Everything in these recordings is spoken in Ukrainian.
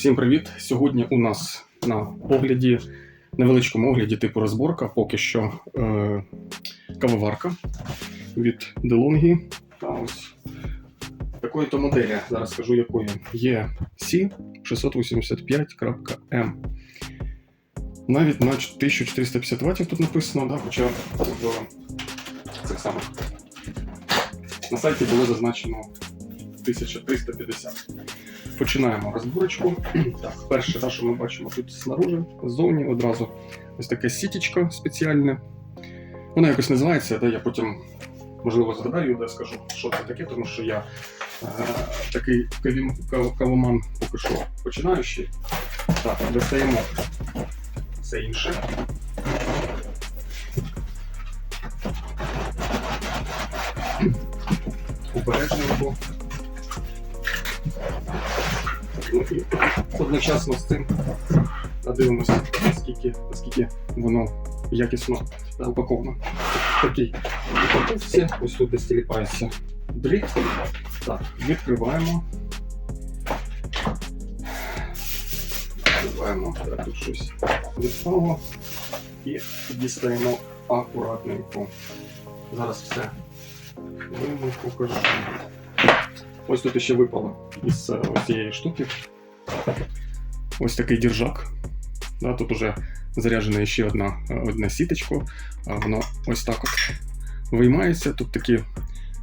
Всім привіт! Сьогодні у нас на огляді, невеличкому огляді типу розборка, поки що е, кавоварка від DeLonghi. Такої то моделі, зараз скажу якої. Є C 685.M. Навіть на 1450 Вт тут написано, да, хоча в цих самих на сайті було зазначено 1350. Починаємо розборочку. Так, перше, те, що ми бачимо тут снаружи, ззовні одразу ось таке сітічко спеціальне. Воно якось називається, де я потім, можливо, згадаю, де скажу, що це таке, тому що я е, такий кавоман поки що починаючий. Так, достаємо все інше. Обережненько. Одночасно з цим надивимося, наскільки, наскільки воно якісно упаковано. Такий упаковці, ось тут десь тіліпається дріт. Так, відкриваємо. Відкриваємо, так, тут щось відпало. І дістаємо акуратненько. Зараз все вийму, покажу. Ось тут ще випало із е, цієї штуки. Ось такий держак. Да, тут уже заряджена ще одна, е, одне сіточко. Воно ось так от виймається. Тут такі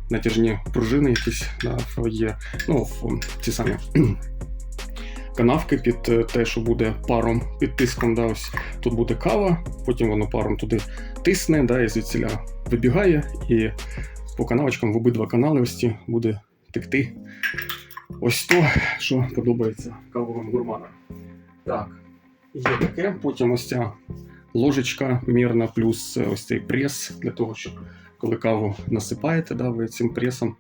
натяжні пружини якісь да, є. Ну, ці самі канавки під е, те, що буде паром під тиском. Да, ось тут буде кава, потім воно паром туди тисне, да, і звідсіля вибігає, і по канавочкам в обидва канали ось ці буде текти. Ось то, що подобається кавовим гурманам. Так, є таке. Потім ось ця ложечка мірна, плюс ось цей прес для того, щоб коли каву насипаєте, да, ви цим пресом.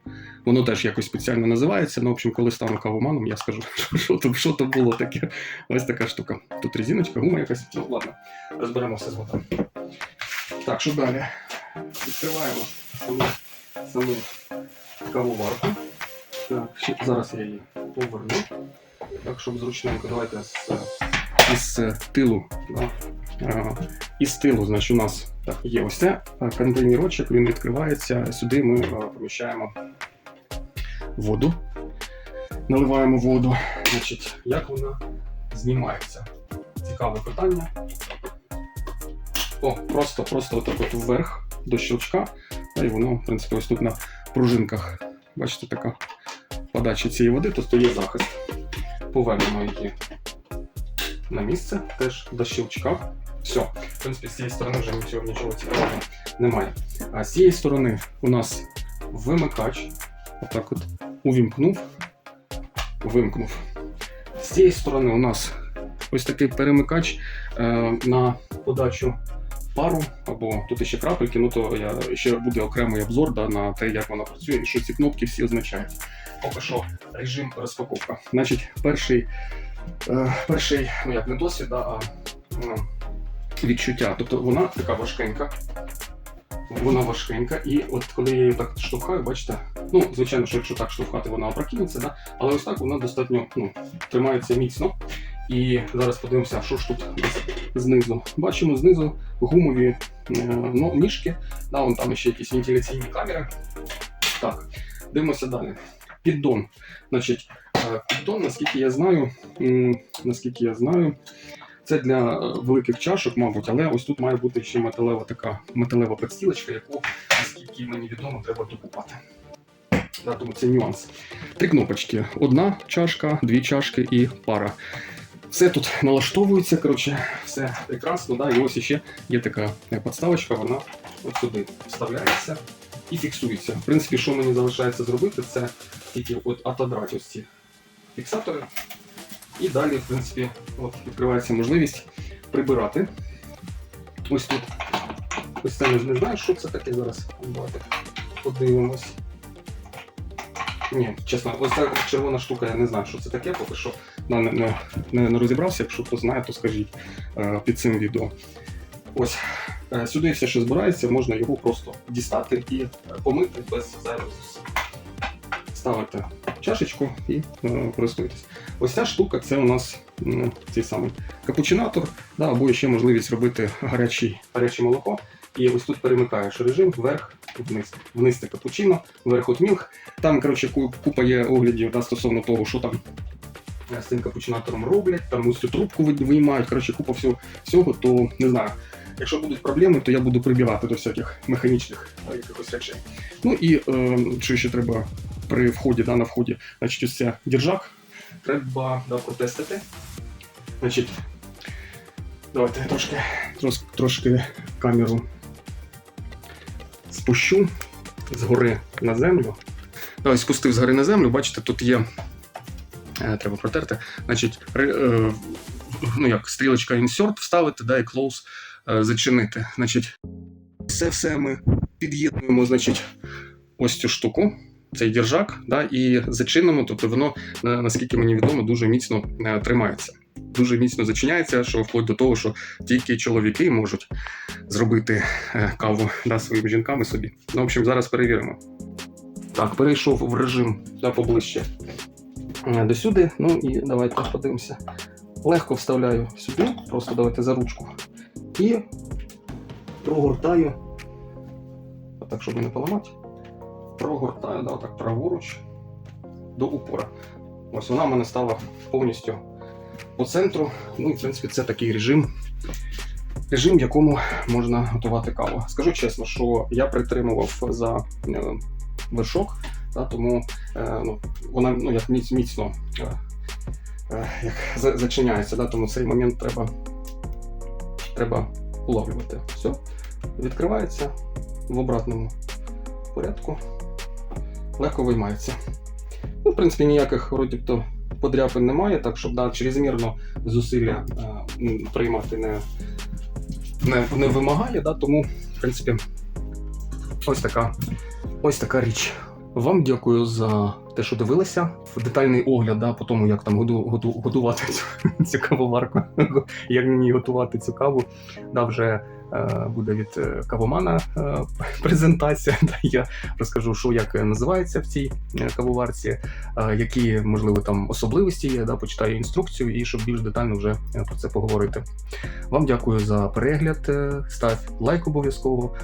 Воно теж якось спеціально називається. Ну, в общем, коли стану кавоманом, я скажу, що то, що то було таке. Ось така штука. Тут резиночка, гума якась. Ну, ладно, розберемося згодом. Так, що далі? Відкриваємо саму, саму кавоварку. Так, зараз я її поверну. Так, щоб зручненько, давайте з, із е, тилу. Да. Із тилу, значить, у нас так, є ось це контейнерочок, він відкривається. Сюди ми поміщаємо воду. Наливаємо воду. Значить, як вона знімається? Цікаве питання. О, просто, просто отак от вверх до щелчка. Та і воно, в принципі, ось тут на пружинках. Бачите, така подача цієї води, то є захист. Повернемо її на місце, теж до щелчка. Все, в принципі, з цієї сторони вже нічого, нічого цікавого немає. А з цієї сторони у нас вимикач. Отак от увімкнув, вимкнув. З цієї сторони у нас ось такий перемикач е, на подачу пару, або тут ще крапельки, ну то я ще буде окремий обзор да, на те, як вона працює і що ці кнопки всі означають. Поки що режим розпаковка. Значить, перший, е, перший ну як не досвід, да, а е, відчуття. Тобто вона така важкенька. Вона важкенька, і от коли я її так штовхаю, бачите, ну, звичайно, що якщо так штовхати, вона опрокинеться, да? але ось так вона достатньо ну, тримається міцно. І зараз подивимося, що ж тут знизу. Бачимо знизу гумові е, ну, ніжки, да, вон там ще якісь вентиляційні камери. Так, дивимося далі. Піддон. Значить, е, піддон, наскільки я знаю, наскільки я знаю, це для е, великих чашок, мабуть, але ось тут має бути ще металева така металева підстілочка, яку, наскільки мені відомо, треба докупати. Да, тому це нюанс. Три кнопочки: одна чашка, дві чашки і пара. Все тут налаштовується, коротше, все прекрасно. Да? І ось ще є така е, підставочка, вона от сюди вставляється і фіксується. В принципі, що мені залишається зробити, це тільки от отодрати ось ці фіксатори. І далі, в принципі, от відкривається можливість прибирати. Ось тут. Ось це не знаю, що це таке зараз. Давайте подивимось. Ні, чесно, ось ця червона штука, я не знаю, що це таке, поки що не, не, не, не розібрався. Якщо хто знає, то скажіть е, під цим відео. Ось е, сюди все, що збирається, можна його просто дістати і е, помити без зайвих зусиль. Ставите чашечку і е, користуєтесь. Ось ця штука це у нас м, цей самий капучинатор, да, або ще можливість робити гарячий, гаряче молоко. І ось тут перемикаєш режим вверх, вниз. Вниз це капучино, вверх от мілк. Там, коротше, купа є оглядів да, стосовно того, що там е, з цим капучинатором роблять, там ось трубку виймають, коротше, купа всього, всього, то не знаю. Якщо будуть проблеми, то я буду прибігати до всяких механічних е, якихось речей. Ну і е, що ще треба при вході, да, на вході, значить, ось це держак. Треба да, протестити. Значить, давайте трошки, трошки, трошки камеру спущу згори на землю. Да, ось спустив згори на землю, бачите, тут є. Е, Треба протерти. Значить, е, ну як стрілочка insert вставити, да, і close е, зачинити. Значить, це все ми під'єднуємо, значить, ось цю штуку, цей держак, да, і зачинимо, тобто воно, наскільки мені відомо, дуже міцно тримається. Дуже міцно зачиняється, що вплоть до того, що тільки чоловіки можуть зробити каву да, своїми жінками собі. Ну, в общем, зараз перевіримо. Так, перейшов в режим да, поближче е, до сюди. Ну і давайте подивимося. Легко вставляю сюди, просто давайте за ручку. І прогортаю. Так, щоб не поламати. Прогортаю, да, так праворуч до упора. Ось вона в мене стала повністю по центру. Ну і в принципі це такий режим, режим, в якому можна готувати каву. Скажу чесно, що я притримував за е, вершок, да, тому е, ну, вона ну, як міцно е, е, як зачиняється, да, тому цей момент треба, треба уловлювати. Все, відкривається в обратному порядку, легко виймається. Ну, в принципі, ніяких вроді то подряпин немає, так щоб да, чрезмірно зусилля е, приймати не, не, не вимагає, да, тому, в принципі, ось така, ось така річ. Вам дякую за те, що дивилися. Детальний огляд да, по тому, як там готувати цю, цю кавоварку, як мені готувати цю каву. Да, вже е, буде від е, кавомана е, презентація. Да, я розкажу, що як називається в цій кавоварці, які, можливо, там особливості є, да, почитаю інструкцію і щоб більш детально вже про це поговорити. Вам дякую за перегляд. Став лайк обов'язково.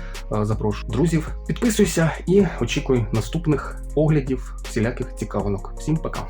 Запрошую друзів. Підписуйся і очікуй наступних оглядів всіляких цікавинок. Всім пока!